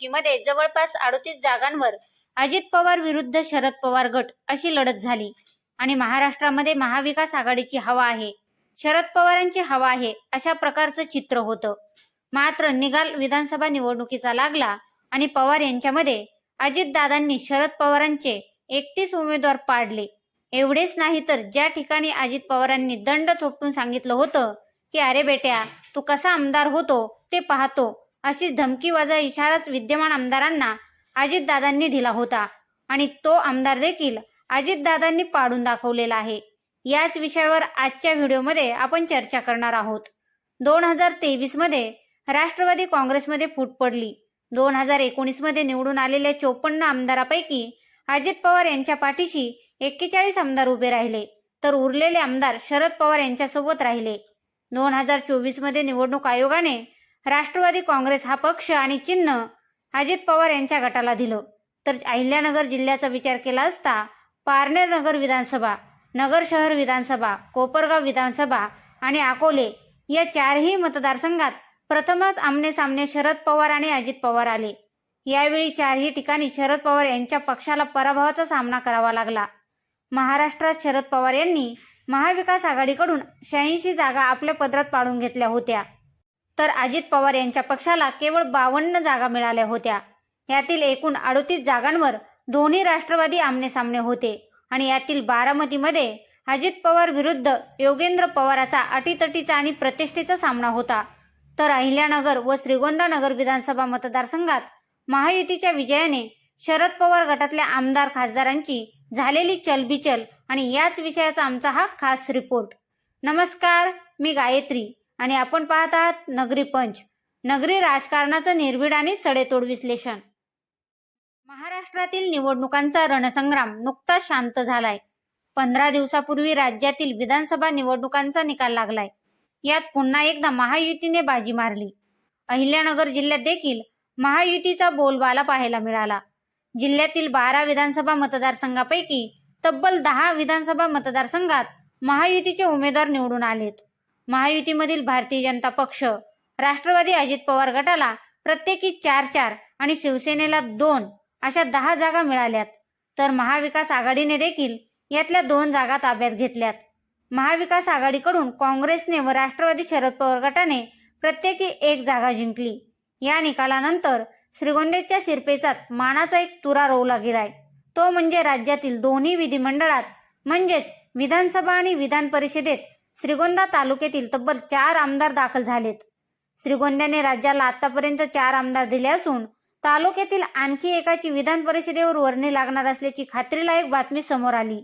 निवडणुकीमध्ये जवळपास अडतीस जागांवर अजित पवार विरुद्ध शरद पवार गट अशी लढत झाली. आणि महाराष्ट्रामध्ये महाविकास आघाडीची हवा आहे. शरद पवारांची हवा आहे अशा प्रकारचं चित्र होतं. मात्र निकाल विधानसभा निवडणुकीचा लागला आणि पवार यांच्यामध्ये अजितदादांनी शरद पवारांचे एकतीस उमेदवार पाडले. एवढेच नाही तर ज्या ठिकाणी अजित पवारांनी दंड थोपटून सांगितलं होतं की अरे बेट्या तू कसा आमदार होतो ते पाहतो. अशी धमकीवाजा इशाराच विद्यमान आमदारांना अजितदादांनी दिला होता. आणि तो आमदार देखील अजितदादांनी पाडून दाखवलेला आहे. याच विषयावर आजच्या व्हिडिओमध्ये आपण चर्चा करणार आहोत. दोन हजार तेवीसमध्ये राष्ट्रवादी काँग्रेसमध्ये फूट पडली. दोन हजार एकोणीसमध्ये निवडून आलेल्या चोपन्न आमदारापैकी अजित पवार यांच्या पाठीशी एक्केचाळीस आमदार उभे राहिले तर उरलेले आमदार शरद पवार यांच्यासोबत राहिले. दोन हजार चोवीसमध्ये निवडणूक आयोगाने राष्ट्रवादी काँग्रेस हा पक्ष आणि चिन्ह अजित पवार यांच्या गटाला दिलं. तर अहिल्यानगर जिल्ह्याचा विचार केला असता पारनेर नगर विधानसभा नगर शहर विधानसभा कोपरगाव विधानसभा आणि अकोले या चारही मतदारसंघात प्रथमच आमने सामने शरद पवार आणि अजित पवार आले. यावेळी चारही ठिकाणी शरद पवार यांच्या पक्षाला पराभवाचा सामना करावा लागला. महाराष्ट्रात शरद पवार यांनी महाविकास आघाडीकडून शहाऐंशी जागा आपल्या पदरात पाडून घेतल्या होत्या. तर अजित पवार यांच्या पक्षाला केवळ बावन्न जागा मिळाल्या होत्या. यातील एकूण अडतीस जागांवर दोन्ही राष्ट्रवादी आमनेसामने होते. आणि यातील बारामतीमध्ये अजित पवार विरुद्ध योगेंद्र पवार असा अटीतटीचा आणि प्रतिष्ठेचा सामना होता. तर अहिल्यानगर व श्रीगोंदा नगर विधानसभा मतदारसंघात महायुतीच्या विजयाने शरद पवार गटातल्या आमदार खासदारांची झालेली चलबिचल आणि याच विषयाचा आमचा हा खास रिपोर्ट. नमस्कार मी गायत्री. आणि आपण पाहत आहात नगरी पंच. नगरी राजकारणाचं निर्भीड आणि सडेतोड विश्लेषण. महाराष्ट्रातील निवडणुकांचा रणसंग्राम नुकताच शांत झालाय. पंधरा दिवसापूर्वी राज्यातील विधानसभा निवडणुकांचा निकाल लागलाय. यात पुन्हा एकदा महायुतीने बाजी मारली. अहिल्यानगर जिल्ह्यात देखील महायुतीचा बोलबाला पाहायला मिळाला. जिल्ह्यातील बारा विधानसभा मतदारसंघापैकी तब्बल दहा विधानसभा मतदारसंघात महायुतीचे उमेदवार निवडून आलेत. महायुतीमधील भारतीय जनता पक्ष राष्ट्रवादी अजित पवार गटाला प्रत्येकी चार चार आणि शिवसेनेला दोन अशा दहा जागा मिळाल्यात. तर महाविकास आघाडीने देखील यातल्या दोन जागा ताब्यात घेतल्यात. महाविकास आघाडीकडून काँग्रेसने व राष्ट्रवादी शरद पवार गटाने प्रत्येकी एक जागा जिंकली. या निकालानंतर श्रीगोंदेच्या शिरपेचात मानाचा एक तुरा रोवला गेलाय. तो म्हणजे राज्यातील दोन्ही विधिमंडळात म्हणजेच विधानसभा आणि विधान परिषदेत श्रीगोंदा तालुक्यातील तब्बल चार आमदार दाखल झालेत. श्रीगोंद्याने राज्याला आतापर्यंत चार आमदार दिले असून तालुक्यातील आणखी एकाची विधान परिषदेवर वर्णी लागणार असल्याची खात्रीलायक बातमी समोर आली.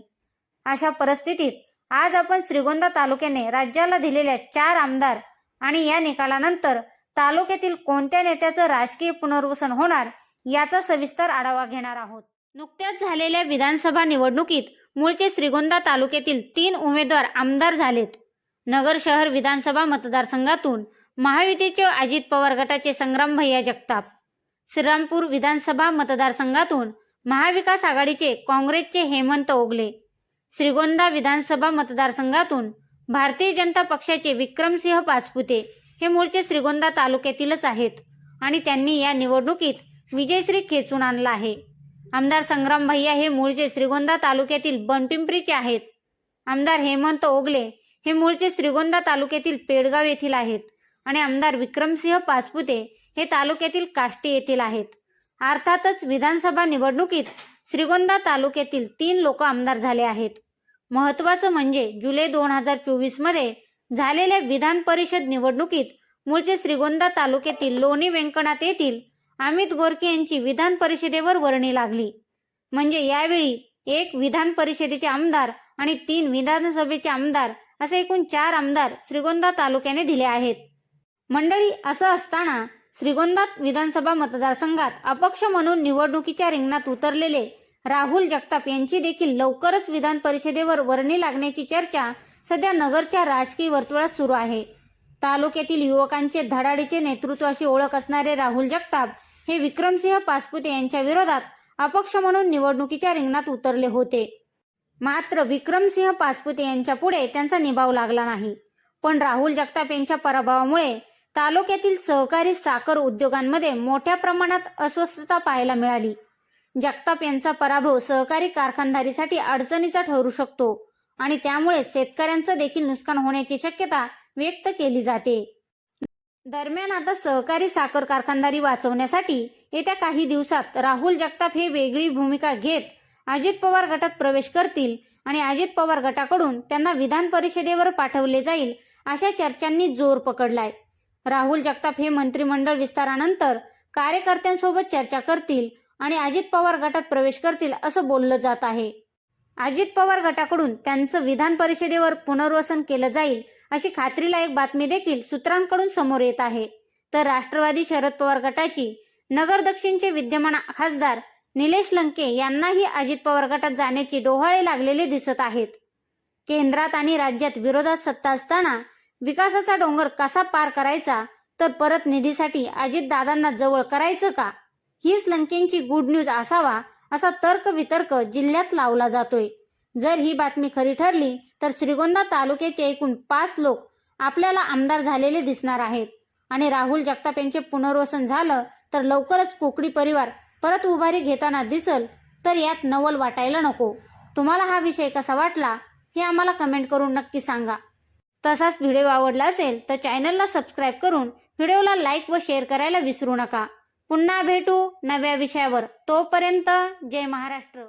अशा परिस्थितीत आज आपण श्रीगोंदा तालुक्याने राज्याला दिलेल्या चार आमदार आणि या निकालानंतर तालुक्यातील कोणत्या नेत्याचं राजकीय पुनर्वसन होणार याचा सविस्तर आढावा घेणार आहोत. नुकत्याच झालेल्या विधानसभा निवडणुकीत मूळचे श्रीगोंदा तालुक्यातील तीन उमेदवार आमदार झालेत. नगर शहर विधानसभा मतदारसंघातून महायुतीचे अजित पवार गटाचे संग्राम भैया जगताप. श्रीरामपूर विधानसभा मतदारसंघातून महाविकास आघाडीचे काँग्रेसचे हेमंत ओगले. श्रीगोंदा विधानसभा मतदारसंघातून भारतीय जनता पक्षाचे विक्रमसिंह पाचपुते हे मूळचे श्रीगोंदा तालुक्यातीलच आहेत आणि त्यांनी या निवडणुकीत विजयश्री खेचून आणला आहे. आमदार संग्राम भैया हे मूळचे श्रीगोंदा तालुक्यातील बनपिंपरीचे आहेत. आमदार हेमंत ओगले हे मूळचे श्रीगोंदा तालुक्यातील पेडगाव येथील आहेत आणि आमदार विक्रमसिंह पाचपुते हे तालुक्यातील काष्टी येथील आहेत. अर्थातच विधानसभा निवडणुकीत श्रीगोंदा तालुक्यातील तीन लोक आमदार झाले आहेत. महत्वाचं म्हणजे जुलै दोन हजार चोवीसमध्ये झालेल्या विधान परिषद निवडणुकीत मूळचे श्रीगोंदा तालुक्यातील लोणी व्यंकनाथ येथील अमित गोरके यांची विधान परिषदेवर वर्णी लागली. म्हणजे यावेळी एक विधान परिषदेचे आमदार आणि तीन विधानसभेचे आमदार असे एकूण चार आमदार श्रीगोंदा तालुक्याने दिले आहेत. मंडळी असं असताना श्रीगोंदात विधानसभा मतदारसंघात अपक्ष म्हणून निवडणुकीच्या रिंगणात उतरलेले राहुल जगताप यांची देखील लवकरच विधान परिषदेवर वर्णी लागण्याची चर्चा सध्या नगरच्या राजकीय वर्तुळात सुरू आहे. तालुक्यातील युवकांचे धडाडीचे नेतृत्वाशी ओळख असणारे राहुल जगताप हे विक्रमसिंह पासपुते यांच्या विरोधात अपक्ष म्हणून निवडणुकीच्या रिंगणात उतरले होते. मात्र विक्रमसिंह पाचपुते यांच्या पुढे त्यांचा निभाव लागला नाही. पण राहुल जगताप यांच्या पराभवामुळे तालुक्यातील सहकारी साखर उद्योगांमध्ये मोठ्या प्रमाणात अस्वस्थता पाहायला मिळाली. जगताप यांचा पराभव सहकारी कारखानदारीसाठी अडचणीचा ठरू शकतो आणि त्यामुळे शेतकऱ्यांचं देखील नुकसान होण्याची शक्यता व्यक्त केली जाते. दरम्यान आता सहकारी साखर कारखानदारी वाचवण्यासाठी येत्या काही दिवसात राहुल जगताप हे वेगळी भूमिका घेत अजित पवार गटात प्रवेश करतील आणि अजित पवार गटाकडून त्यांना विधान परिषदेवर पाठवले जाईल अशा चर्चांनी जोर पकडलाय. राहुल जगताप हे मंत्रिमंडळ विस्तारानंतर कार्यकर्त्यांसोबत चर्चा करतील आणि अजित पवार गटात प्रवेश करतील असं बोललं जात आहे. अजित पवार गटाकडून त्यांचं विधान परिषदेवर पुनर्वसन केलं जाईल अशी खात्रीलायक बातमी देखील सूत्रांकडून समोर येत आहे. तर राष्ट्रवादी शरद पवार गटाची नगर दक्षिणचे विद्यमान खासदार निलेश लंके यांनाही अजित पवार गटात जाण्याची डोहाळे लागलेले दिसत आहेत. केंद्रात आणि राज्यात विरोधात सत्ता असताना विकासाचा डोंगर कसा पार करायचा तर परत निधीसाठी अजित दादांना जवळ करायचं का? हीच लंकेंची गुड न्यूज असावा असा तर्क वितर्क जिल्ह्यात लावला जातोय. जर ही बातमी खरी ठरली तर श्रीगोंदा तालुक्याचे एकूण पाच लोक आपल्याला आमदार झालेले दिसणार आहेत. आणि राहुल जगताप यांचे पुनर्वसन झालं तर लवकरच कोकणी परिवार परत उभारी घेताना दिसल तर यात नवल वाटायला नको. तुम्हाला हा विषय कसा वाटला हे आम्हाला कमेंट करून नक्की सांगा. तसाच व्हिडिओ आवडला असेल तर चॅनलला सबस्क्राईब करून व्हिडिओला लाईक व शेअर करायला विसरू नका. पुन्हा भेटू नव्या विषयावर. तोपर्यंत जय महाराष्ट्र.